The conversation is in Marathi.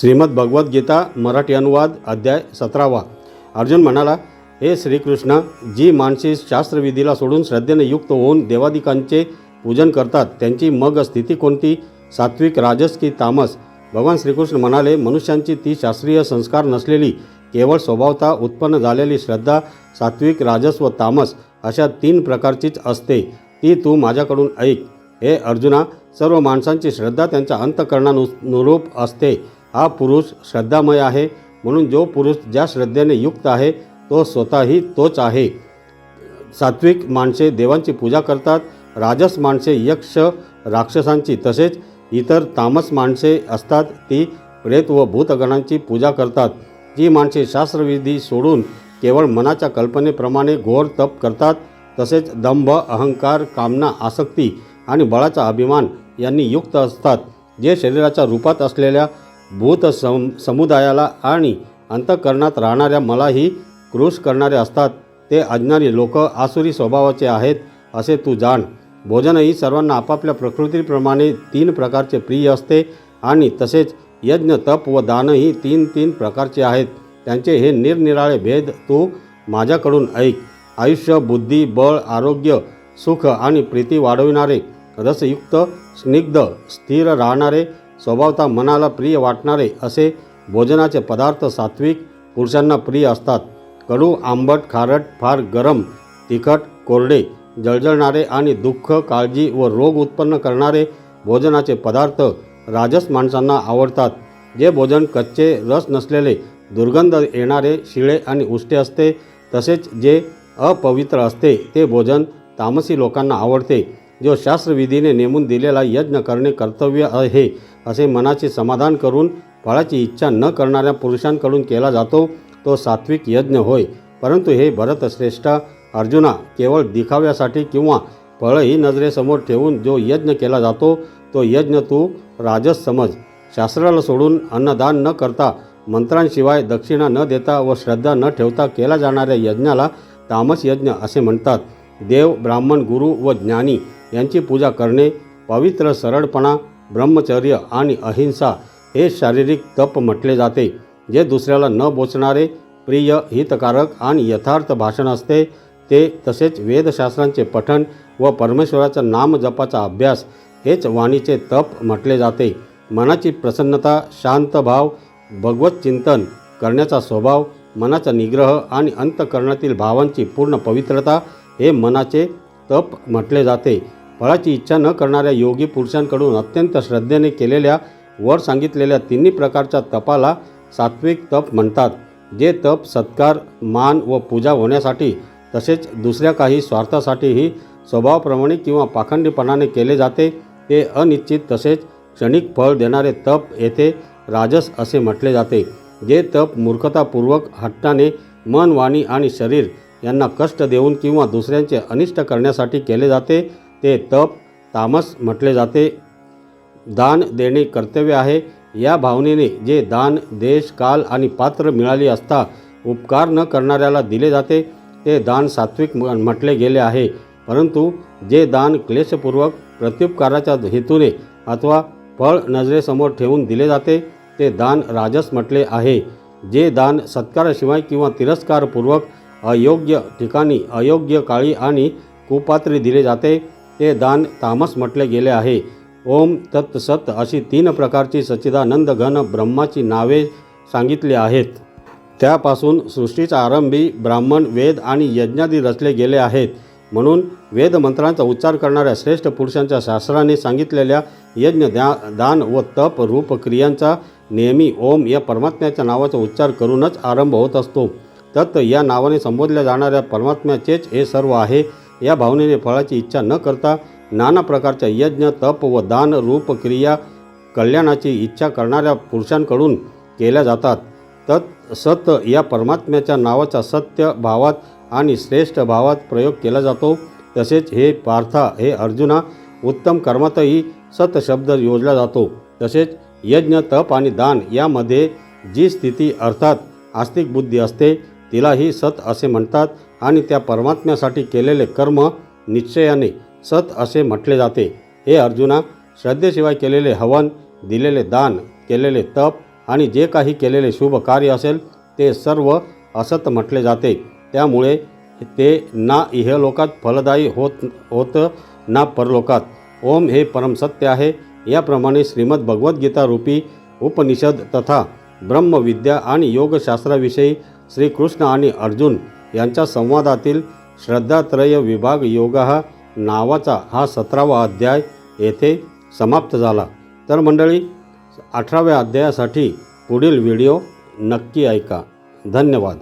श्रीमद भगवद्गीता मराठी अनुवाद अध्याय सतरावा. अर्जुन म्हणाला हे श्रीकृष्ण जी माणसे शास्त्रविधीला सोडून श्रद्धेने युक्त होऊन देवादिकांचे पूजन करतात त्यांची मग स्थिती कोणती? सात्विक राजस की तामस? भगवान श्रीकृष्ण म्हणाले मनुष्यांची ती शास्त्रीय संस्कार नसलेली केवळ स्वभावता उत्पन्न झालेली श्रद्धा सात्विक राजस व तामस अशा तीन प्रकारचीच असते. ती तू माझ्याकडून ऐक. हे अर्जुना सर्व माणसांची श्रद्धा त्यांच्या अंतकरणानुरूप असते. हा पुरुष श्रद्धामय आहे. म्हणून जो पुरुष ज्या श्रद्धेने युक्त आहे तो स्वतःही तोच आहे. सात्विक माणसे देवांची पूजा करतात. राजस माणसे यक्ष राक्षसांची तसेच इतर तामस माणसे असतात. ती प्रेत व भूतगणांची पूजा करतात. जी माणसे शास्त्रविधी सोडून केवळ मनाच्या कल्पनेप्रमाणे घोर तप करतात तसेच दंभ अहंकार कामना आसक्ती आणि बळाचा अभिमान यांनी युक्त असतात. जे शरीराच्या रूपात असलेल्या भूत सम समुदायाला आणि अंतःकरणात राहणाऱ्या मलाही क्रूश करणारे असतात. ते अज्ञानी लोक आसुरी स्वभावाचे आहेत असे तू जाण. भोजनही सर्वांना आपापल्या प्रकृतीप्रमाणे तीन प्रकारचे प्रिय असते आणि तसेच यज्ञ तप व दानही तीन तीन प्रकारचे आहेत. त्यांचे हे निरनिराळे भेद तू माझ्याकडून ऐक. आयुष्य बुद्धी बळ आरोग्य सुख आणि प्रीती वाढविणारे रसयुक्त स्निग्ध स्थिर राहणारे स्वभावता मनाला प्रिय वाटणारे असे भोजनाचे पदार्थ सात्विक पुरुषांना प्रिय असतात. कडू आंबट खारट फार गरम तिखट कोरडे जळजळणारे आणि दुःख काळजी व रोग उत्पन्न करणारे भोजनाचे पदार्थ राजस माणसांना आवडतात. जे भोजन कच्चे रस नसलेले दुर्गंध येणारे शिळे आणि उष्टे असते तसेच जे अपवित्र असते ते भोजन तामसी लोकांना आवडते. जो शास्त्रविधीने नेमून दिलेला यज्ञ करणे कर्तव्य आहे असे मनाचे समाधान करून फळाची इच्छा न करणाऱ्या पुरुषांकडून केला जातो तो सात्विक यज्ञ होय. परंतु हे भरतश्रेष्ठ अर्जुना केवळ दिखाव्यासाठी किंवा फळही नजरेसमोर ठेवून जो यज्ञ केला जातो तो यज्ञ तू राजस समज. शास्त्राला सोडून अन्नदान न करता मंत्रांशिवाय दक्षिणा न देता व श्रद्धा न ठेवता केला जाणाऱ्या यज्ञाला तामस यज्ञ असे म्हणतात. देव ब्राह्मण गुरु व ज्ञानी यांची पूजा करणे पवित्र सरळपणा ब्रह्मचर्य आणि अहिंसा हे शारीरिक तप म्हटले जाते जे दुसऱ्याला न बोचणारे प्रिय हितकारक आणि यथार्थ भाषण असते. ते तसेच वेदशास्त्रांचे पठण व परमेश्वराचा नामजपाचा अभ्यास हेच वाणीचे तप म्हटले जाते. मनाची प्रसन्नता शांत भाव भगवत चिंतन करण्याचा स्वभाव मनाचा निग्रह आणि अंतकरणातील भावांची पूर्ण पवित्रता हे मनाचे तप म्हटले जाते. फळाची इच्छा न करणाऱ्या योगी पुरुषांकडून अत्यंत श्रद्धेने केलेल्या वर सांगितलेल्या तिन्ही प्रकारच्या तपाला सात्विक तप म्हणतात. जे तप सत्कार मान व पूजा होण्यासाठी तसेच दुसऱ्या काही स्वार्थासाठीही स्वभावाप्रमाणे किंवा पाखंडीपणाने केले जाते ते अनिश्चित तसेच क्षणिक फळ देणारे तप येथे राजस असे म्हटले जाते. जे तप मूर्खतापूर्वक हट्टाने मन वाणी आणि शरीर यांना कष्ट देऊन किंवा दुसऱ्यांचे अनिष्ट करण्यासाठी केले जाते ते तप तामस म्हटले जाते. दान देणे कर्तव्य आहे. या भावनेने जे दान देश काल आणि पात्र मिळाली असता उपकार न करणाऱ्याला दिले जाते ते दान सात्विक म- म्हटले गेले आहे. परंतु जे दान क्लेशपूर्वक प्रत्युपकाराच्या हेतूने अथवा फळ नजरेसमोर ठेवून दिले जाते ते दान राजस म्हटले आहे. जे दान सत्काराशिवाय किंवा तिरस्कारपूर्वक अयोग्य ठिकाणी अयोग्य काळी आणि कुपात्री दिले जाते. ते दान तामस म्हटले गेले आहे. ओम तत्सत अशी तीन प्रकारची सच्चिदानंद घन ब्रह्माची नावे सांगितली आहेत. त्यापासून सृष्टीचा आरंभी ब्राह्मण वेद आणि यज्ञादी रचले गेले आहेत. म्हणून वेदमंत्रांचा उच्चार करणाऱ्या श्रेष्ठ पुरुषांच्या शास्त्राने सांगितलेल्या यज्ञ द्या दान व तप रूप क्रियांचा नेहमी ओम या परमात्म्याच्या नावाचा उच्चार करूनच आरंभ होत असतो. तत् या नावाने संबोधल्या जाणाऱ्या परमात्म्याचेच हे सर्व आहे. या भावनेने फळाची इच्छा न करता नाना प्रकारच्या यज्ञ तप व दान रूप क्रिया कल्याणाची इच्छा करणाऱ्या पुरुषांकडून केल्या जातात. तत् सत या परमात्म्याच्या नावाचा सत्य भावात आणि श्रेष्ठ भावात प्रयोग केला जातो. तसेच हे पार्था हे अर्जुना उत्तम कर्मातही सत शब्द योजला जातो. तसेच यज्ञ तप आणि दान यामध्ये जी स्थिती अर्थात आस्तिक बुद्धी असते तिलाही सत असे म्हणतात आणि त्या परमात्म्यासाठी केलेले कर्म निश्चयाने सत असे म्हटले जाते. हे अर्जुना श्रद्धेशिवाय केलेले हवन दिलेले दान केलेले तप आणि जे काही केलेले शुभ कार्य असेल ते सर्व असत म्हटले जाते. त्यामुळे ते ना इहलोकात फलदायी होत होतं ना परलोकात. ओम हे परमसत्य आहे. याप्रमाणे श्रीमद भगवद्गीता रूपी उपनिषद तथा ब्रह्मविद्या आणि योगशास्त्राविषयी श्रीकृष्ण आणि अर्जुन यांच्या संवादातील श्रद्धात्रय विभाग योग नावाचा हा सतरावा अध्याय येथे समाप्त झाला. तर मंडळी अठराव्या अध्यायासाठी पुढील व्हिडिओ नक्की ऐका. धन्यवाद.